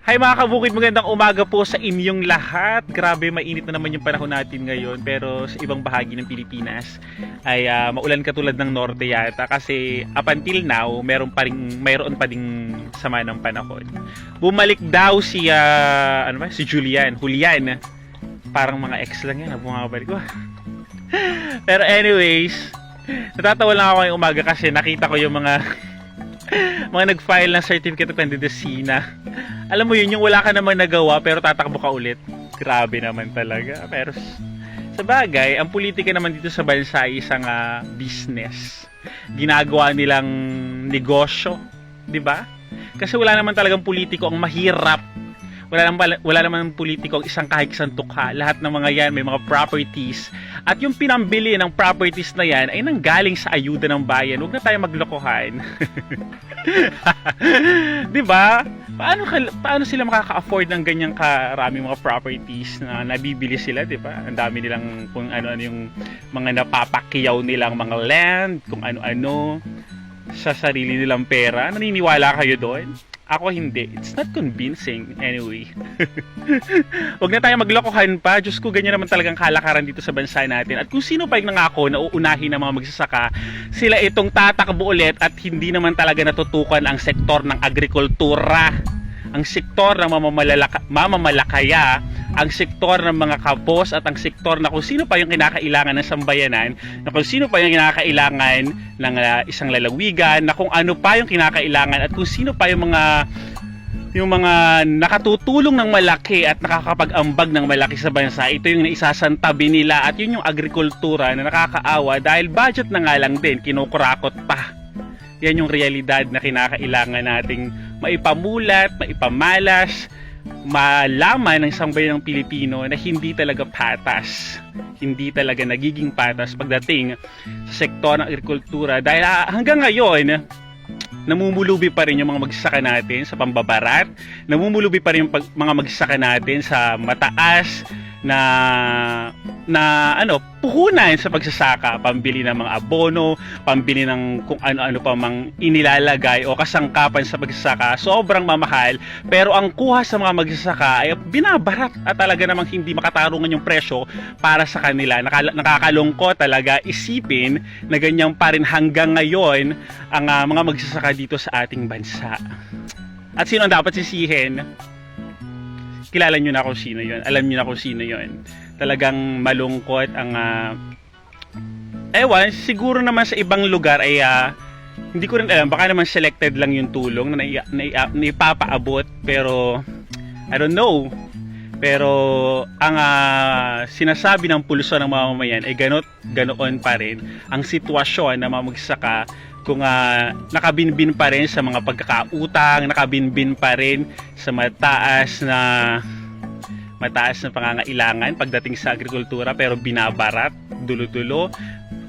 Hi mga kabukid, magandang umaga po sa inyong lahat. Grabe, mainit na naman yung panahon natin ngayon. Pero sa ibang bahagi ng Pilipinas ay ah, maulan katulad ng norte yata. Kasi up until now, meron pa rin, mayroon pa ding sama ng panahon. Bumalik daw si, ah, ano ba, si Julian, Julian. Parang mga ex lang yan, ah, bumabalik. Wah. Pero anyways, natatawa lang ako ngayong umaga kasi nakita ko yung mga mga nag-file ng certificate of candidacy na alam mo yun, yung wala ka naman nagawa pero tatakbo ka ulit. Grabe naman talaga. Pero sa bagay, ang politika naman dito sa bansa ay isang ah, business. Ginagawa nilang negosyo, 'di ba? Kasi wala naman talagang politiko ang mahirap. Wala naman wala naman politiko ang isang kahit isang tukha. Lahat ng mga 'yan may mga properties. At yung pinambili ng properties na 'yan ay nanggaling sa ayuda ng bayan. Huwag na tayo maglokohan. 'Di ba? Paano paano sila makaka-afford ng ganyang karaming mga properties na nabibili sila, 'di ba? Ang dami nilang kung ano-ano yung mga napapakiyaw nilang mga land, kung ano-ano sa sarili nilang pera. Naniniwala kayo doon? Ako hindi. It's not convincing anyway. Huwag na tayo maglokohan pa. Diyos ko, ganyan naman talagang kalakaran dito sa bansa natin. At kung sino pa yung nangako na uunahin ng mga magsasaka, sila itong tatakbo ulit at hindi naman talaga natutukan ang sektor ng agrikultura. Ang sektor ng mamamalaka, mamamalakaya, ang sektor ng mga kapos at ang sektor na kung sino pa yung kinakailangan ng sambayanan, na kung sino pa yung kinakailangan ng ah, isang lalawigan, na kung ano pa yung kinakailangan at kung sino pa yung mga yung mga nakatutulong ng malaki at nakakapag-ambag ng malaki sa bansa, ito yung naisasantabi nila at yun yung agrikultura na nakakaawa dahil budget na nga lang din, kinukurakot pa. Yan yung realidad na kinakailangan nating maipamulat, maipamalas, malaman ng sambayan ng Pilipino na hindi talaga patas. Hindi talaga nagiging patas pagdating sa sektor ng agrikultura dahil ah, hanggang ngayon, namumulubi pa rin yung mga magsasaka natin sa pambabarat, namumulubi pa rin yung pag- mga magsasaka natin sa mataas na na ano, puhunan sa pagsasaka, pambili ng mga abono, pambili ng kung ano-ano pa mang inilalagay o kasangkapan sa pagsasaka, sobrang mamahal. Pero ang kuha sa mga magsasaka ay binabarat at talaga namang hindi makatarungan yung presyo para sa kanila. Nakakalungkot talaga isipin na ganyan pa rin hanggang ngayon ang ah, mga magsasaka dito sa ating bansa. At sino ang dapat sisihin? Kilala nyo na kung sino yon. Alam nyo na kung sino yon. Talagang malungkot ang... ah, ewan, siguro naman sa ibang lugar ay... ah, hindi ko rin alam, baka naman selected lang yung tulong na, nai- nai- naipapaabot. Pero, I don't know. Pero, ang ah, sinasabi ng pulso ng mamamayan ay ganot, ganoon pa rin ang sitwasyon na mga magsaka kung ah, nakabinbin pa rin sa mga pagkakautang, nakabinbin pa rin sa mataas na mataas na pangangailangan pagdating sa agrikultura pero binabarat, dulo-dulo,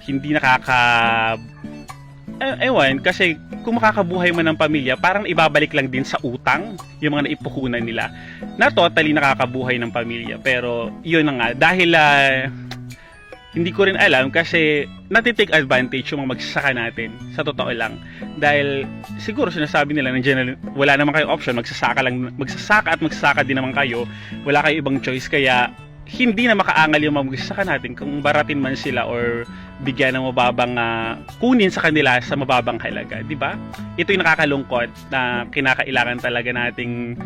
hindi nakaka eh, ewan, kasi kung makakabuhay man ng pamilya, parang ibabalik lang din sa utang yung mga naipuhunan nila na totally nakakabuhay ng pamilya. Pero yun na nga, dahil ah, hindi ko rin alam kasi natitake advantage yung mga magsasaka natin sa totoo lang. Dahil siguro sinasabi nila nandiyan na, wala naman kayong option, magsasaka lang, magsasaka at magsasaka din naman kayo. Wala kayong ibang choice kaya hindi na makaangal yung mga magsasaka natin kung baratin man sila or bigyan ng mababang ah, kunin sa kanila sa mababang halaga, di ba? Ito yung nakakalungkot na kinakailangan talaga nating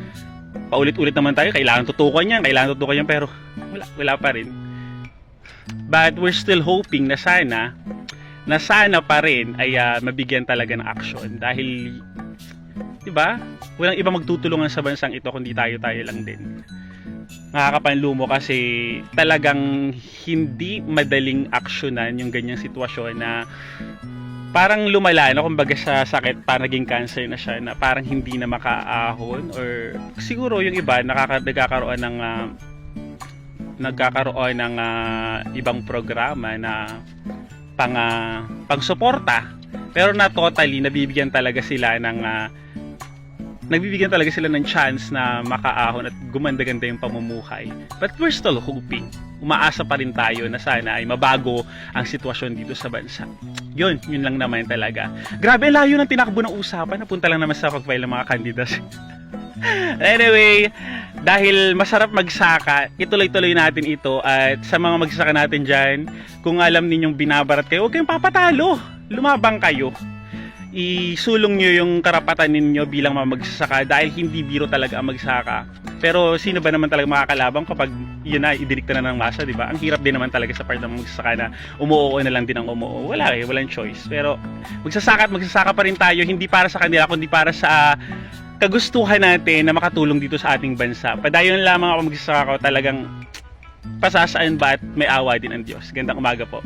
paulit-ulit naman tayo, kailangan tutukan yan, kailangan tutukan yan, pero wala, wala pa rin. But we're still hoping na sana na sana pa rin ay ah, mabigyan talaga ng action dahil 'di ba? Walang iba magtutulungan sa bansang ito kundi tayo-tayo lang din. Nakakapanlumo kasi talagang hindi madaling aksyonan yung ganyang sitwasyon na parang lumala na kumbaga sa sakit para naging cancer na siya na parang hindi na makaahon or siguro yung iba nakaka nagkakaroon ng ah, nagkakaroon ng ah, ibang programa na pang uh, pang-suporta pero na totally nabibigyan talaga sila ng ah, nagbibigyan talaga sila ng chance na makaahon at gumanda-ganda yung pamumuhay. But we're still hoping. Umaasa pa rin tayo na sana ay mabago ang sitwasyon dito sa bansa. Yun, yun lang naman talaga. Grabe, layo ng tinakbo ng usapan. Napunta lang naman sa pag-file ng mga candidates. anyway, dahil masarap magsaka, ituloy-tuloy natin ito at sa mga magsasaka natin dyan, kung alam ninyong binabarat kayo, huwag kayong papatalo. Lumabang kayo. Isulong nyo yung karapatan ninyo bilang mga magsasaka dahil hindi biro talaga ang magsaka. Pero sino ba naman talaga makakalabang kapag yun na, idinikta na ng masa, di ba? Ang hirap din naman talaga sa part ng magsasaka na umuoo na lang din ang umuoo. Wala eh, walang choice. Pero magsasaka at magsasaka pa rin tayo, hindi para sa kanila, kundi para sa kagustuhan natin na makatulong dito sa ating bansa. Padayon lamang ako magsasaka ko talagang pasasaan ba at may awa din ang Diyos. Gandang umaga po.